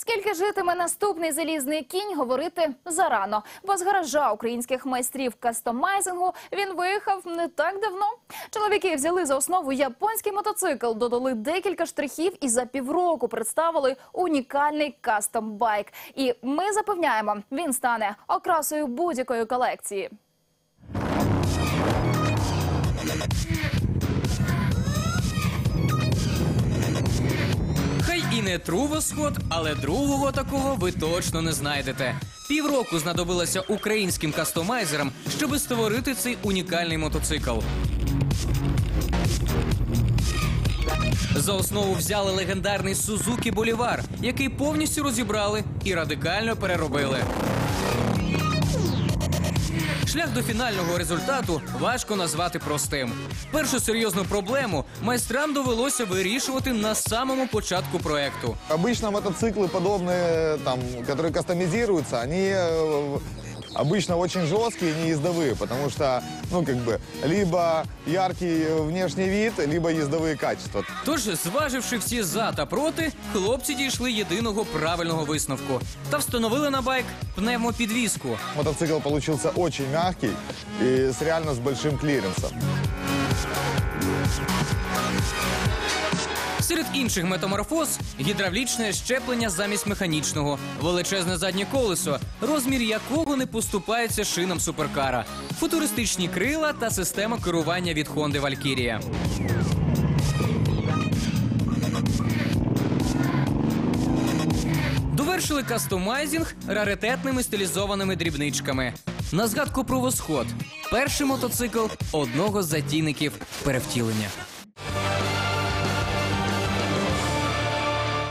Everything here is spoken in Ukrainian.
Скільки житиме наступний залізний кінь, говорити зарано. Бо з гаража українських майстрів кастомайзингу він виїхав не так давно. Чоловіки взяли за основу японський мотоцикл, додали декілька штрихів і за півроку представили унікальний кастом-байк. І ми запевняємо, він стане окрасою будь-якої колекції. І не трувосход, але другого такого ви точно не знайдете. Півроку знадобилося українським кастомайзерам, щоби створити цей унікальний мотоцикл. За основу взяли легендарний Сузуки Болівар, який повністю розібрали і радикально переробили. Шлях до фінального результату важко назвати простим. Першу серйозну проблему майстрам довелося вирішувати на самому початку проекту. Обычно мотоциклы подобные, там, которые кастомизируются, они э, обычно очень жесткие, не ездовые, потому что, ну, как бы, либо яркий внешний вид, либо ездовые качества. Тож, зваживши всі за та проти, хлопці дійшли єдиного правильного висновку та встановили на байк пневмопідвіску. Мотоцикл получился очень мягкий и с реально с большим клиренсом. Серед інших метаморфоз гідравлічне щеплення замість механічного, величезне заднє колесо, розмір якого не поступається шинам суперкара, футуристичні крила та система керування від Honda Valkyria. Довершили кастомайзінг раритетними стилізованими дрібничками. На згадку про восход. Перший мотоцикл одного з затійників перевтілення.